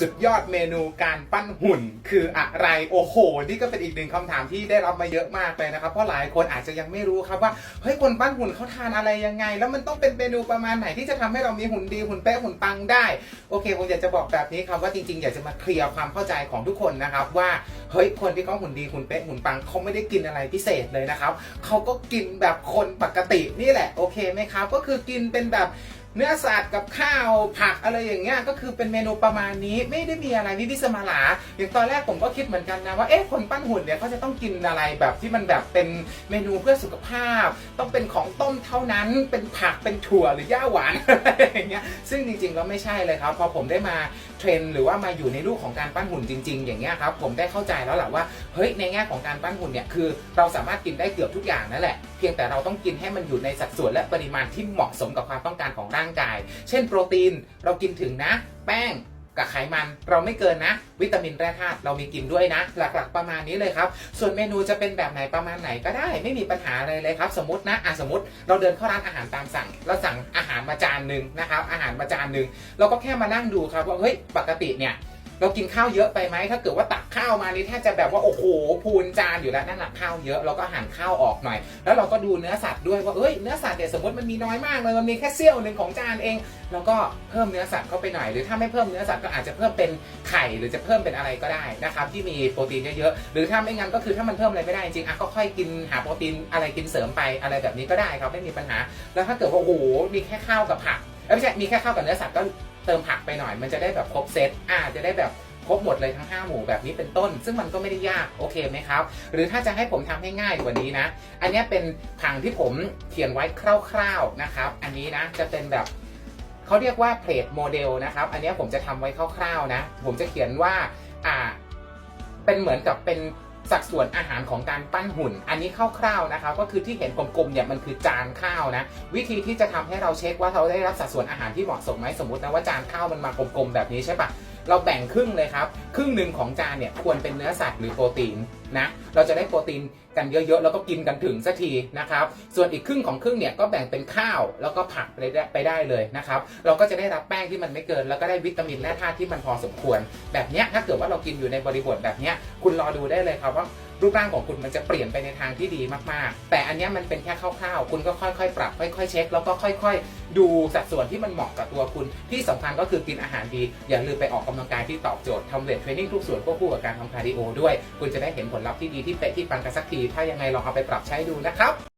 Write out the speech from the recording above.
สุดยอดเมนูการปั้นหุ่นคืออะไร โอ้โห นี่ก็เป็นอีกหนึ่งคำถามที่ได้รับมาเยอะมากเลยนะครับ เพราะหลายคนอาจจะยังไม่รู้ครับว่า เฮ้ย คนปั้นหุ่นเขาทานอะไรยังไง แล้วมันต้องเป็นเมนูประมาณไหนที่จะทำให้เรามีหุ่นดีหุ่นเป๊ะหุ่นปังได้ โอเค ผมอยากจะบอกแบบนี้ครับว่าจริงๆ อยากจะมาเคลียร์ความเข้าใจของทุกคนนะครับว่าเฮ้ย คนที่เขาหุ่นดีหุ่นเป๊ะหุ่นปังเขาไม่ได้กินอะไรพิเศษเลยนะครับเขาก็กินแบบคนปกตินี่แหละ โอเคไหมครับ ก็คือกินเป็นแบบ เนื้อสัตว์กับข้าวผักอะไรอย่างเงี้ยก็คือเป็นเมนูประมาณนี้ไม่ได้มีอะไรวิวิสมาลาอย่างตอนแรกผมก็คิดเหมือนกันนะว่าเอ๊ะคนปั้นหุ่นเนี่ยเขาจะต้องกินอะไรแบบที่มันแบบเป็นเมนูเพื่อสุขภาพ ต้องเป็นของต้มเท่านั้นเป็นผักเป็นถั่วหรือย่าหวานอะไรอย่างเงี้ยซึ่งจริงๆแล้วไม่ใช่เลยครับ พอผมได้มา เทรนหรือว่ามาอยู่ในรูปของการปั้นหุ่นจริง ๆ อย่างเงี้ยครับผมได้เข้าใจแล้วแหละว่าเฮ้ยในแง่ของการปั้นหุ่นเนี่ยคือเราสามารถกินได้เกือบทุกอย่างนั่นแหละเพียงแต่เราต้องกินให้มันอยู่ในสัดส่วนและปริมาณที่เหมาะสมกับความต้องการของร่างกาย เช่น โปรตีนเรากินถึงนะ แป้ง กับไขมัน เราไม่เกินนะ วิตามินแร่ธาตุเรามีกินด้วยนะ หลักๆประมาณนี้เลยครับ ส่วนเมนูจะเป็นแบบไหนประมาณไหนก็ได้ ไม่มีปัญหาอะไรเลยครับ สมมตินะอะสมมติเราเดินเข้าร้านอาหารตามสั่งเราสั่งอาหารมาจานหนึ่งนะครับอาหารมาจานหนึ่งเราก็แค่มานั่งดูครับว่าเฮ้ยปกติเนี่ย เรากินข้าวเยอะไปไหมถ้าเกิดว่าตักข้าวมานี่แทบจะแบบว่าโอ้โหพูนจานอยู่แล้วนั่นแหละข้าวเยอะเราก็หั่นข้าวออกหน่อย แล้วเราก็ดูเนื้อสัตว์ด้วยว่าเอ้ยเนื้อสัตว์เนี่ยสมมติมันมีน้อยมากเลยมันมีแค่เสี้ยวหนึ่งของจานเองเราก็เพิ่มเนื้อสัตว์เข้าไปหน่อย หรือถ้าไม่เพิ่มเนื้อสัตว์ก็อาจจะเพิ่มเป็นไข่หรือจะเพิ่มเป็นอะไรก็ได้นะครับที่มีโปรตีนเยอะๆหรือถ้าไม่งั้นก็คือถ้ามันเพิ่มอะไรไม่ได้จริงๆอะก็ค่อยกินหาโปรตีนอะไรกินเสริมไปอะไรแบบนี้ก็ได้ครับไม่มีปัญหา แล้วถ้าเกิดว่าโอ้โหมีแค่ข้าวกับผักไม่ใช่มีแค่ข้าวกับเนื้อสัตว์ก็ เติมผักไปหน่อย มันจะได้แบบครบเซตอ่าจะได้แบบครบหมดเลยทั้ง 5 หมู่แบบนี้เป็นต้น ซึ่งมันก็ไม่ได้ยากโอเคไหมครับ หรือถ้าจะให้ผมทำให้ง่ายกว่านี้นะ อันนี้เป็นผังที่ผมเขียนไว้คร่าวๆนะครับ อันนี้นะจะเป็นแบบเขาเรียกว่าเพลทโมเดลนะครับ อันนี้ผมจะทำไว้คร่าวๆนะ ผมจะเขียนว่าอ่าเป็นเหมือนกับเป็น สัดส่วนอาหารของการปั้นหุ่น อันนี้คร่าวๆนะคะก็คือที่เห็นกลมๆเนี่ยมันคือจานข้าวนะ วิธีที่จะทำให้เราเช็คว่าเราได้รับสัดส่วนอาหารที่เหมาะสมไหมสมมตินะว่าจานข้าวมันมากลมๆแบบนี้ใช่ปะเราแบ่งครึ่งเลยครับ ครึ่งหนึ่งของจานเนี่ยควรเป็นเนื้อสัตว์หรือโปรตีนนะ เราจะได้โปรตีนกันเยอะๆ แล้วก็กินกันถึงสักทีนะครับ ส่วนอีกครึ่งของครึ่งเนี่ยก็แบ่งเป็นข้าวแล้วก็ผักไปได้ไปได้เลยนะครับ เราก็จะได้รับแป้งที่มันไม่เกิน แล้วก็ได้วิตามินและธาตุที่มันพอสมควร แบบเนี้ยถ้าเกิดว่าเรากินอยู่ในบริบทแบบเนี้ยคุณรอดูได้เลยครับว่า รูปร่างของคุณมันจะเปลี่ยนไปในทางที่ดีมากๆ แต่อันนี้มันเป็นแค่คร่าวๆ คุณก็ค่อยๆ ปรับ ค่อยๆ เช็ค แล้วก็ค่อยๆ ดูสัดส่วนที่มันเหมาะกับตัวคุณ ที่สำคัญก็คือกินอาหารดี อย่าลืมไปออกกำลังกายที่ตอบโจทย์ทำเวทเทรนนิ่งทุกส่วนควบคู่กับการทำคาร์ดิโอด้วย คุณจะได้เห็นผลลัพธ์ที่ดีที่เป๊ะที่ปังกันสักที ถ้ายังไงลองเอาไปปรับใช้ดูนะครับ